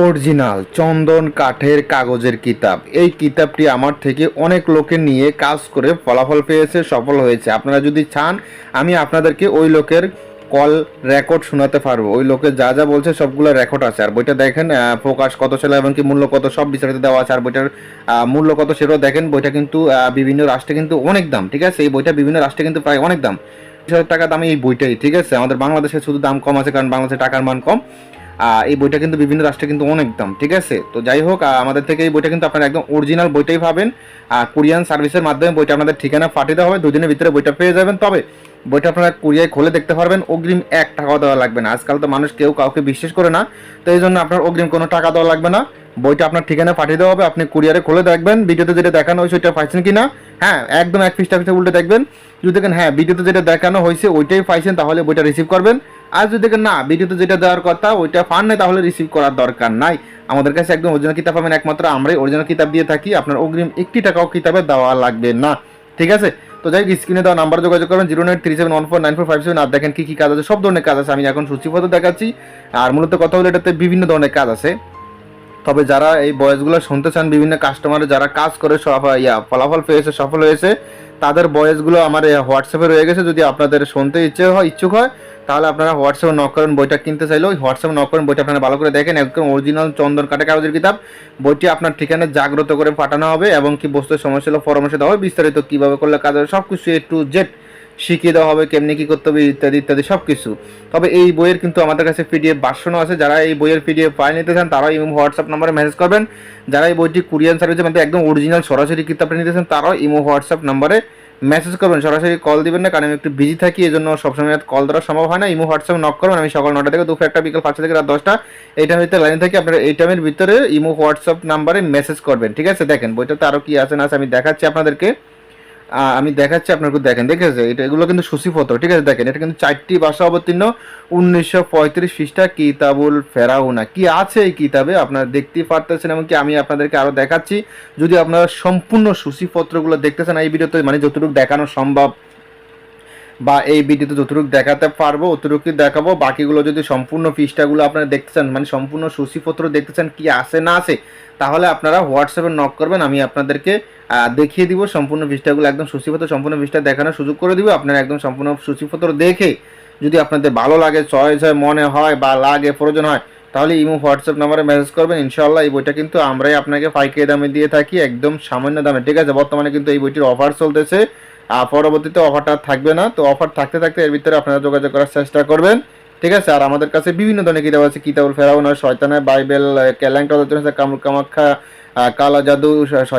Original, চন্দন কাঠের কাগজের কিতাব। এই কিতাবটি আমার থেকে অনেক লোকে নিয়ে কাজ করে ফলাফল পেয়েছে, সফল হয়েছে। আপনারা যদি চান, আমি আপনাদেরকে ওই লোকের কল রেকর্ড শোনাতে পারব। ওই লোকে যা যা বলছে, সবগুলো রেকর্ড আছে। আর বইটা দেখেন প্রকাশ কত ছিল এবং কি মূল্য কত, সব বিস্তারিত দেওয়া আছে। আর বইটার মূল্য কত সেটাও দেখেন। বইটা কিন্তু বিভিন্ন রাষ্ট্রে কিন্তু অনেক দাম, ঠিক আছে? এই বইটা বিভিন্ন রাষ্ট্রে কিন্তু প্রায় অনেক দাম। বিশ হাজার টাকা দামে এই বইটাই, ঠিক আছে? আমাদের বাংলাদেশে শুধু দাম কম আছে, কারণ বাংলাদেশে টাকার মান কম। এই বইটা কিন্তু বিভিন্ন রাষ্ট্রে কিন্তু অনেক দাম, ঠিক আছে? তো যাই হোক আমাদের থেকে এই বইটা কিন্তু আপনারা একদম অরিজিনাল বইটাই পাবেন। আর কুরিয়ান সার্ভিসের মাধ্যমে বইটা আপনাদের ঠিকানা পাঠিয়ে দেওয়া হবে। দুদিনের ভিতরে বইটা পেয়ে যাবেন। তবে বইটা আপনারা কুরিয়ায় খুলে দেখতে পারবেন, অগ্রিম এক টাকাও দেওয়া লাগবে না। আজকাল তো মানুষ কেউ কাউকে বিশ্বাস করে না, তো এই জন্য আপনার অগ্রিম কোনো টাকা দেওয়া লাগবে না। বইটা আপনার ঠিকানা পাঠিয়ে দেওয়া হবে, আপনি কুরিয়ারে খুলে দেখবেন। ভিডিওতে যেটা দেখানো হয়েছে ওইটা পাইছেন কিনা হ্যাঁ একদম এক পৃষ্ঠা পৃষ্ঠা উল্টে দেখবেন। যদি দেখেন হ্যাঁ ভিডিওতে যেটা দেখানো হয়েছে ওইটাই পাইছেন, তাহলে বইটা রিসিভ করবেন। আর যদি দেখেন না, ভিডিওতে যেটা দেওয়ার কথা, ওইটা পান নাই, তাহলে রিসিভ করার দরকার নাই। আমাদের কাছে একদম অরিজিনাল কিতাব পাবেন একমাত্র আমরাই অরিজিনাল কিতাব দিয়ে থাকি, আপনার অগ্রিম একটি টাকাও কিতাবে দেওয়া লাগবে না। ঠিক আছে? তো যাই স্ক্রিনে দেওয়া নাম্বার যোগাযোগ করবেন zero nine three seven one four nine four five seven আর দেখেন কী কী কাজ আছে, সব ধরনের কাজ আছে, আমি এখন সূচিপত্র দেখাচ্ছি। আর মূলত কথা হলো এটাতে বিভিন্ন ধরনের কাজ আছে। তবে যারা এই বয়সগুলো শুনতে চান, বিভিন্ন কাস্টমার যারা কাজ করে ইয়া, ফলাফল পেয়েছে, সফল হয়েছে তাদের বয়সগুলো আমার হোয়াটসঅ্যাপে রয়ে গেছে। যদি আপনাদের শুনতে ইচ্ছে হয়, ইচ্ছুক হয়, তাহলে আপনারা হোয়াটসঅ্যাপে নক করেন বইটা কিনতে চাইলেও। হোয়াটসঅ্যাপে নক করেন বইটা আপনারা ভালো করে দেখেন। একদম অরিজিনাল চন্দন কাটা কাগজের কিতাব। বইটি আপনার ঠিকানায় জাগ্রত করে পাঠানো হবে এবং কি বস্তুর সমস্যা হলে, পরামর্শ দেওয়া হবে, বিস্তারিত কীভাবে করলে কাজ হবে সব কিছু এ টু জেড শিখিয়ে দেওয়া হবে, কেমনি কী করতে হবে, ইত্যাদি ইত্যাদি সব কিছু তবে এই বইয়ের কিন্তু আমাদের কাছে পিডিএফ ভার্সনও আছে। যারা এই বইয়ের পিডিএফ ফাইল নিতে চান, তারাও ইমো হোয়াটসঅ্যাপ নাম্বারে মেসেজ করবেন। যারা এই বইটি কুরিয়ান সার্ভিসের মধ্যে একদম অরিজিনাল সরাসরি কিতাবটা নিতে চান, তারাও ইমো হোয়াটসঅ্যাপ নাম্বারে মেসেজ করবেন। সরাসরি কল দিবেন না, কারণ আমি একটু বিজি থাকি এই জন্য সবসময় কল দেওয়া সম্ভব হয় না। ইমো হোয়াটসঅ্যাপ নক করবেন, আমি সকাল নটা থেকে দুপুর একটা বিকাল পাঁচটা থেকে রাত দশটা এই টাইমের ভিতরে লাইনে থাকি। আপনারা এই টাইমের ভিতরে ইমো হোয়াটসঅ্যাপ নাম্বারে মেসেজ করবেন, ঠিক আছে? দেখেন, বইটাতে আরও কি আছে না আছে আমি দেখাচ্ছি আপনাদেরকে। আমি দেখাচ্ছি আপনাকে, দেখেন, ঠিক দেখেছে এটা এগুলো কিন্তু সুসিপত্র ঠিক আছে? দেখেন, এটা কিন্তু চারটি ভাষা অবতীর্ণ। উনিশশো পঁয়ত্রিশ খ্রিস্টা কিতাবুল ফেরাউনা। কি আছে এই কিতাবে? আপনারা দেখতেই পারতেছেন, এমনকি আমি আপনাদেরকে আরও দেখাচ্ছি। যদি আপনারা সম্পূর্ণ সূচিপত্রগুলো দেখতেছেন এই ভিডিওতে মানে যতটুকু দেখানো সম্ভব বা এই ভিডিওতে যতটুকু দেখাতে পারব, অতটুকু দেখাবো। বাকিগুলো যদি সম্পূর্ণ ফিসটাগুলো আপনারা দেখতে চান মানে সম্পূর্ণ সূচিপত্র দেখতে চান কি আসে না আসে তাহলে আপনারা হোয়াটসঅ্যাপে নক করবেন, আমি আপনাদেরকে দেখিয়ে দিব সম্পূর্ণ ফিসটাগুলো একদম সূচিপত্র, সম্পূর্ণ ফিসটা দেখানোর সুযোগ করে দিব। আপনারা একদম সম্পূর্ণ সূচিপত্র দেখে যদি আপনাদের ভালো লাগে, চয়েস হয়, মনে হয় বা লাগে, প্রয়োজন হয় তাহলে ইমো হোয়াটসঅ্যাপ নাম্বারে মেসেজ করবেন ইনশাল্লাহ এই বইটা কিন্তু আমরাই আপনাকে পাইকারি দামে দিয়ে থাকি, একদম সামান্য দামে। ঠিক আছে, বর্তমানে কিন্তু এই বইটির অফার চলতেছে পরবর্তীতে অফারটা থাকবে না, তো অফার থাকতে থাকতে এর ভিতরে আপনারা যোগাযোগ করার চেষ্টা করবেন। ঠিক আছে, আর আমাদের কাছে বিভিন্ন ধরনের কিতাব আছে, কিতাবুল ফেরাউন শয়তানায় বাইবেল ক্যালেন্টার কামুর কামাখ্যা কালা জাদু